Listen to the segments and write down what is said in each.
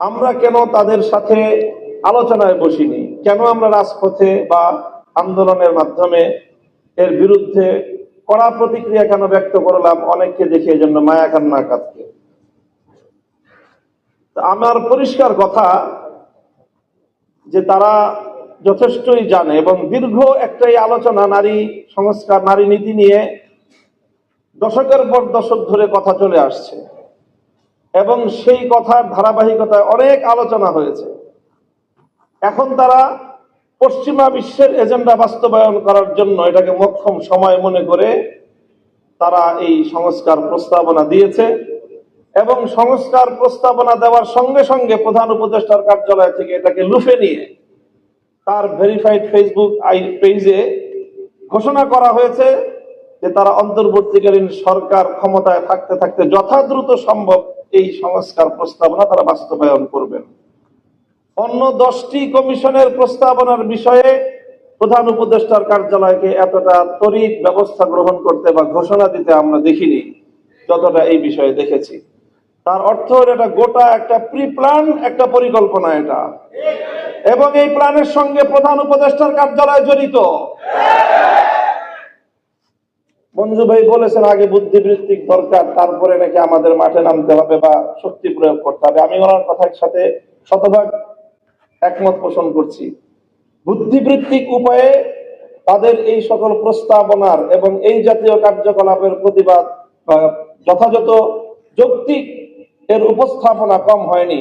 আমরা কেন তাদের সাথে আলোচনায় বসিনি? কেন আমরা রাজপথে বা আন্দোলনের মাধ্যমে এর বিরুদ্ধে কড়া প্রতিক্রিয়া কেন ব্যক্ত করলাম? অনেককে দেখে এই জন্য মায়া কান্না কাঁদকে আমার পরিষ্কার কথা যে তারা যথেষ্টই জানে এবং দীর্ঘ একটাই আলোচনা, নারী সংস্কার, নারী নীতি নিয়ে দশকের পর দশক ধরে কথা চলে আসছে। এবং সেই কথার ধারাবাহিকতায় অনেক আলোচনা হয়েছে। এখন তারা পশ্চিমা বিশ্বের এজেন্ডা বাস্তবায়ন করার জন্য এটাকে মক্ষম সময় মনে করে তারা এই সংস্কার প্রস্তাবনা দিয়েছে এবং সংস্কার প্রস্তাবনা দেওয়ার সঙ্গে সঙ্গে প্রধান উপদেষ্টার কার্যালয় থেকে এটাকে লুফে নিয়ে তার ভেরিফাইড ফেসবুক আই পেজে ঘোষণা করা হয়েছে যে তারা অন্তর্বর্তীকালীন সরকার ক্ষমতায় থাকতে থাকতে যথাদ্রুত সম্ভব এই সংস্কার প্রস্তাবনা তারা বাস্তবায়ন করবেন। অন্য দশটি কমিশনের প্রস্তাবনার বিষয়ে প্রধান উপদেষ্টার কার্যালয়কে এতটা তড়িৎ ব্যবস্থা গ্রহণ করতে বা ঘোষণা দিতে আমরা দেখিনি, যতটা এই বিষয়ে দেখেছি। তার অর্থ হলো এটা গোটা একটা প্রি প্ল্যান একটা পরিকল্পনা এটা। এবং এই প্ল্যানের সঙ্গে প্রধান উপদেষ্টার কার্যালয় জড়িত। মঞ্জু ভাই বলেছেন, আগে বুদ্ধিবৃত্তিক দরকার, তারপরে নাকি আমাদের মাঠে নামতে হবে বা শক্তি প্রয়োগ করতে হবে। আমি ওনার কথার সাথে শতভাগ একমত পোষণ করছি। বুদ্ধিবৃত্তিক উপায়ে তাদের এই সকল প্রস্তাবনার এবং এই জাতীয় কার্যকলাপের প্রতিবাদ যথাযথ যৌক্তিক এর উপস্থাপনা কম হয়নি।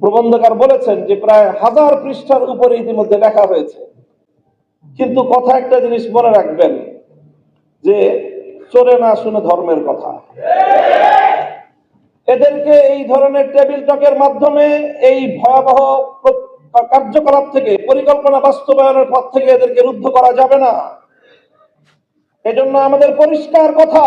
প্রবন্ধকার বলেছেন যে, প্রায় হাজার পৃষ্ঠার উপরে ইতিমধ্যে লেখা হয়েছে। কিন্তু কথা একটা জিনিস মনে রাখবেন যে চোরে না শুনে ধর্মের কথা। এদেরকে এই ধরনের টেবিল টকের মাধ্যমে এই ভয়াবহ কার্যকলাপ থেকে, পরিকল্পনা বাস্তবায়নের পথ থেকে এদেরকে রুদ্ধ করা যাবে না। এজন্য আমাদের পরিষ্কার কথা,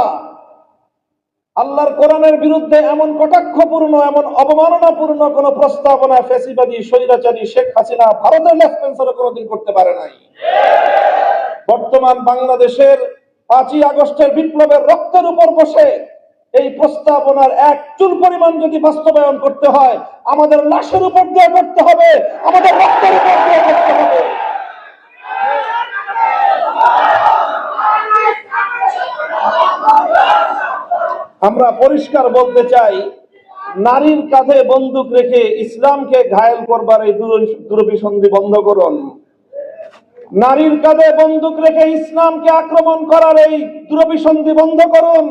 আল্লাহর কোরআনের বিরুদ্ধে এমন কটাক্ষপূর্ণ, এমন অবমাননাপূর্ণ কোন প্রস্তাবনা ফেসিবাদী, স্বৈরাচারী শেখ হাসিনা ভারতের লেফটেন্সারে কোনোদিন করতে পারে নাই। বর্তমান বাংলাদেশের পাঁচই আগস্টের বিপ্লবের রক্তের উপর বসে এই প্রস্তাবনার এক চুল পরিমাণ যদি বাস্তবায়ন করতে হয়, আমাদের লাশের উপর দিয়ে করতে হবে, আমাদের রক্তের উপর দিয়ে করতে হবে। আমরা পরিষ্কার বলতে চাই, নারীর কাঁধে বন্দুক রেখে ইসলামকে ঘায়েল করবার এই দূর- দুরভিসন্ধি বন্ধ করুন। নারীর কাঁধে বন্দুক রেখে ইসলামকে আক্রমণ করার এই দুরভিসন্ধি বন্ধ করুন।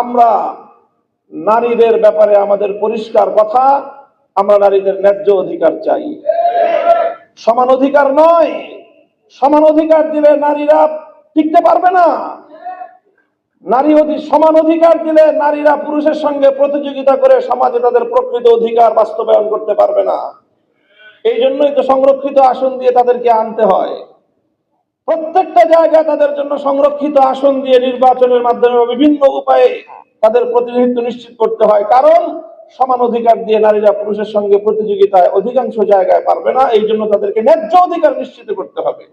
আমরা নারীদের ব্যাপারে আমাদের পরিষ্কার কথা, আমরা নারীদের ন্যায্য অধিকার চাই। সমান অধিকার নয়, সমান অধিকার দিলে নারীরা টিকতে পারবে না। নারী সমান অধিকার দিলে নারীরা পুরুষের সঙ্গে প্রতিযোগিতা করে সমাজে তাদের প্রকৃত অধিকার বাস্তবায়ন করতে পারবে না। এই জন্যই তো সংরক্ষিত আসন দিয়ে তাদেরকে আনতে হয়। প্রত্যেকটা জায়গায় তাদের জন্য সংরক্ষিত আসন দিয়ে নির্বাচনের মাধ্যমে বিভিন্ন উপায়ে তাদের প্রতিনিধিত্ব নিশ্চিত করতে হয়। কারণ সমান অধিকার দিয়ে নারীরা পুরুষের সঙ্গে প্রতিযোগিতায় অধিকাংশ জায়গায় পারবে না। এই জন্য তাদেরকে ন্যায্য অধিকার নিশ্চিত করতে হবে।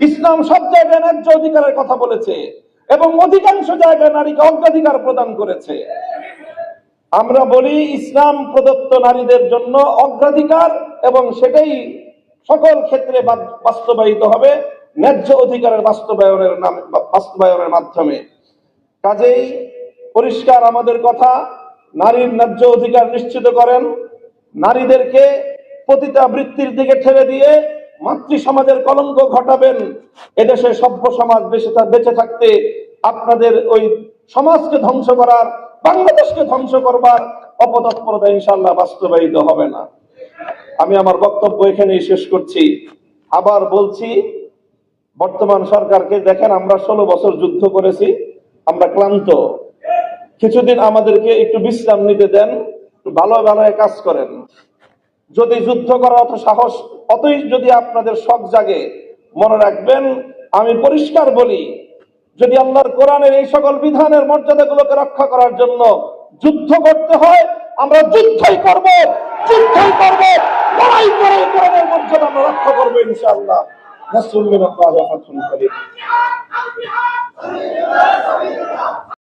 ইসলাম সব জায়গায় ন্যায্য অধিকারের কথা বলেছে এবং অধিকাংশ জায়গায় নারীকে অগ্রাধিকার প্রদান করেছে। আমরা বলি ইসলাম প্রদত্ত নারীদের জন্য অগ্রাধিকার এবং সেটাই সকল ক্ষেত্রে বাস্তবায়িত হবে, ন্যায্য অধিকারের বাস্তবায়নের নামে বাস্তবায়নের মাধ্যমে। কাজেই পরিষ্কার আমাদের কথা, নারীর ন্যায্য অধিকার নিশ্চিত করেন, নারীদেরকে পতিতা বৃত্তির দিকে ঠেলে দিয়ে মাতৃ সমাজের কলঙ্ক ঘটাবেন, এদেশে সভ্য সমাজ বেঁচে থাকতে আপনাদের ওই সমাজকে ধ্বংস করার বাংলাদেশকে ধ্বংস করবার অপতৎপরতা ইনশাল্লাহ বাস্তবায়িত হবে না। আমি আমার বক্তব্য এখানেই শেষ করছি। আবার বলছি, বর্তমান সরকারকে দেখেন আমরা ষোলো বছর যুদ্ধ করেছি, আমরা ক্লান্ত। কিছুদিন আমাদেরকে একটু বিশ্রাম নিতে দেন ভালো ভালো কাজ করেন। যদি যুদ্ধ করার অত সাহস, অতই যদি আপনাদের শখ জাগে, মনে রাখবেন, আমি পরিষ্কার বলি যদি আল্লাহর কোরআনের এই সকল বিধানের মর্যাদাগুলোকে রক্ষা করার জন্য যুদ্ধ করতে হয়, আমরা যুদ্ধই করব যুদ্ধই করব, লড়াই করে কোরআনের মর্যাদা আমরা রক্ষা করব ইনশাআল্লাহ। নাসরুল